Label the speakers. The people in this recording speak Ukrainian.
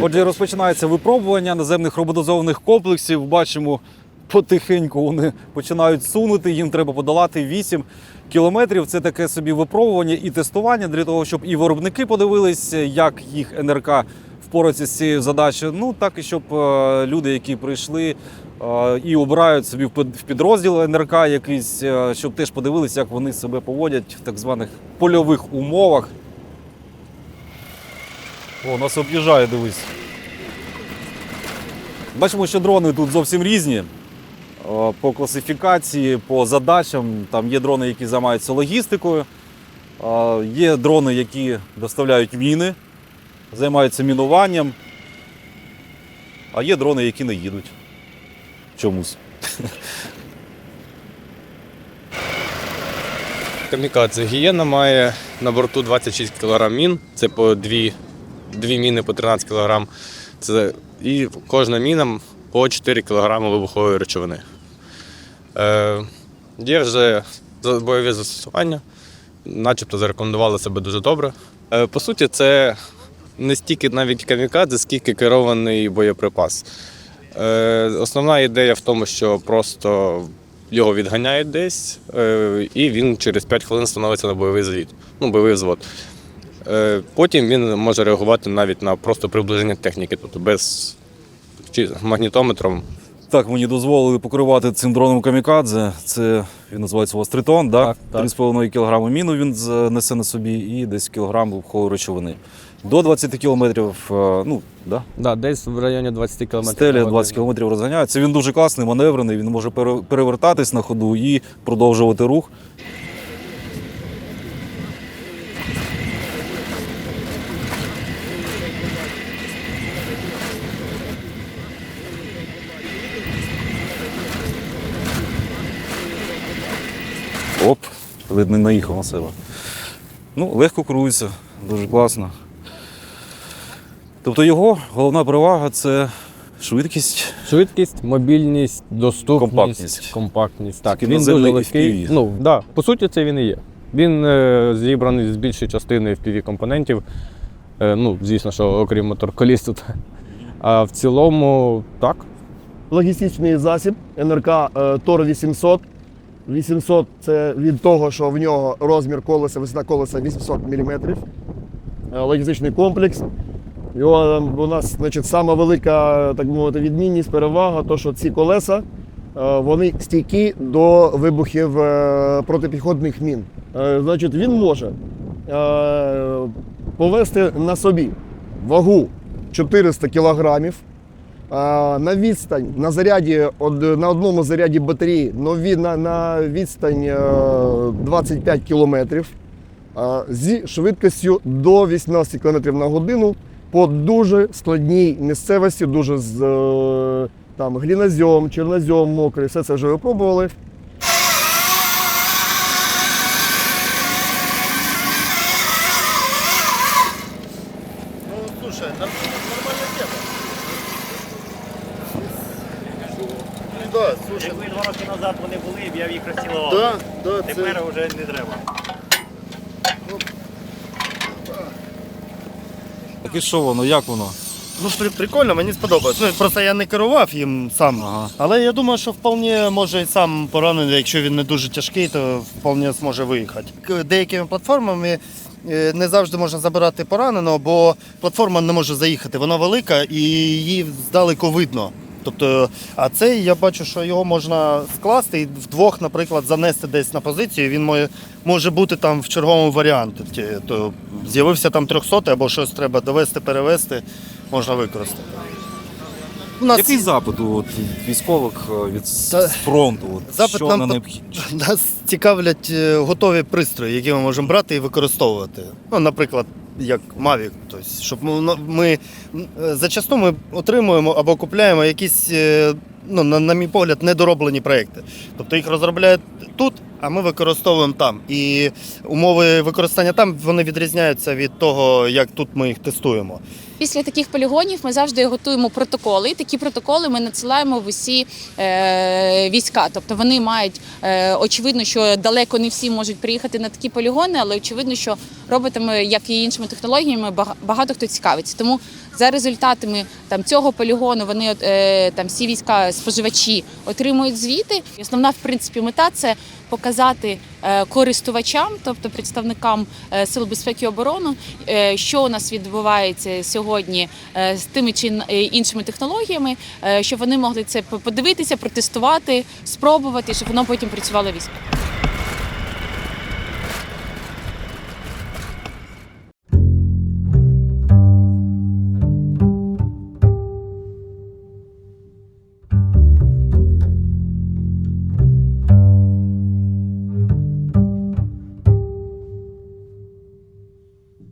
Speaker 1: Отже, розпочинається випробування наземних роботизованих комплексів. Бачимо, потихеньку вони починають сунути. Їм треба подолати 8 кілометрів. Це таке собі випробування і тестування для того, щоб і виробники подивились, як їх НРК впорається з цією задачею. Ну так і щоб е, люди, які прийшли е, і обирають собі в підрозділ НРК якийсь, е, щоб теж подивилися, як вони себе поводять в так званих польових умовах. О, нас об'їжджає, дивись. Бачимо, що дрони тут зовсім різні. Е, По класифікації, по задачам. Там є дрони, які займаються логістикою, е, є дрони, які доставляють міни, займаються мінуванням. А є дрони, які не їдуть. Чомусь.
Speaker 2: Камікадзе Гієна має на борту 26 кг мін, це по дві, дві міни по 13 кг. Це, і кожна міна по 4 кг вибухової речовини. Е, є вже бойові застосування, начебто зарекомендували себе дуже добре. Е, по суті, це не стільки навіть камікадзе, скільки керований боєприпас. Е, основна ідея в тому, що просто його відганяють десь, е, і він через 5 хвилин становиться на бойовий звіт, ну, бойовий взвод. Е, потім він може реагувати навіть на просто приближення техніки, тобто без чи магнітометром.
Speaker 1: Так, мені дозволили покривати цим дроном камікадзе. Це він називається у вас тритон, да?
Speaker 2: Так, так.
Speaker 1: 3,5 кг міну він несе на собі і десь кілограм вибухової речовини. До 20 кілометрів, е, ну, да?
Speaker 2: Да, десь в районі 20 км.
Speaker 1: стеля 20 кілометрів розганяється. Він дуже класний, маневрений, він може перевертатись на ходу і продовжувати рух. Оп, ледь не наїхав на себе. Ну, легко керується, дуже класно. Тобто його головна перевага це швидкість.
Speaker 2: Швидкість, мобільність, доступність,
Speaker 1: Компактність.
Speaker 2: компактність. Так, він дуже легкий.
Speaker 1: FPV.
Speaker 2: Ну, да, по суті, це він і є. Він е, зібраний з більшої частини FPV компонентів. Е, ну, звісно, що окрім моторколіс тут. А в цілому, так.
Speaker 3: логістичний засіб НРК е, Тор 800. 800 це від того, що в нього розмір колеса, висота колеса 800 мм. Логістичний комплекс. Його е, у нас значить, сама велика так мовити, відмінність, перевага, то, що ці колеса е, вони стійкі до вибухів е, протипіхотних мін. Е, Значить, він може е, повести на собі вагу 400 кілограмів. На відстань на заряді на одному заряді батареї на, на відстань е, 25 кілометрів зі швидкістю до 18 км на годину по дуже складній місцевості, дуже з е, там глінозьом, чернозьом, мокрий, все це вже випробували.
Speaker 4: Ну, слушай, нор- нормальная тема. Да, слушай,
Speaker 5: Якби два роки назад вони були, б я б їх розцілував.
Speaker 4: да, да, це...
Speaker 5: Тепер вже не треба.
Speaker 1: Так і що воно, як воно?
Speaker 4: Ну, при- прикольно, мені сподобалось. Ну, просто я не керував їм сам.
Speaker 1: Ага.
Speaker 4: Але я думаю, що вполне може і сам поранений, якщо він не дуже тяжкий, то вполне зможе виїхати. К- Деякими платформами е, не завжди можна забирати пораненого, бо платформа не може заїхати. Вона велика і її здалеку видно. Тобто, а цей я бачу, що його можна скласти і вдвох, наприклад, занести десь на позицію. Він може, може бути там в черговому варіанті. То з'явився там 300 або щось треба довести, перевести, можна використати. У нас
Speaker 1: Який запит у от, військових е, від
Speaker 4: Та-
Speaker 1: з фронту? От,
Speaker 4: Запит
Speaker 1: що
Speaker 4: нам
Speaker 1: необхідніше?
Speaker 4: Нас цікавлять е, готові пристрої, які ми можемо брати і використовувати. Ну, наприклад, як Mavic. Тобто, щоб ми, ну, ми зачасту ми отримуємо або купляємо якісь, е, ну, на, на мій погляд, недороблені проекти. Тобто їх розробляють тут, а ми використовуємо там. І умови використання там вони відрізняються від того, як тут ми їх тестуємо.
Speaker 6: Після таких полігонів ми завжди готуємо протоколи. І такі протоколи ми надсилаємо в усі е, війська. Тобто вони мають е, очевидно, що далеко не всі можуть приїхати на такі полігони, але очевидно, що роботами, як і іншими технологіями, багато хто цікавиться. Тому за результатами там цього полігону вони е, там всі війська споживачі отримують звіти. І Основна в принципі мета це показати е, користувачам, тобто представникам е, сил безпеки і оборони, е, що у нас відбувається сьогодні з тими чи іншими технологіями, щоб вони могли це подивитися, протестувати, спробувати, щоб воно потім працювало військо.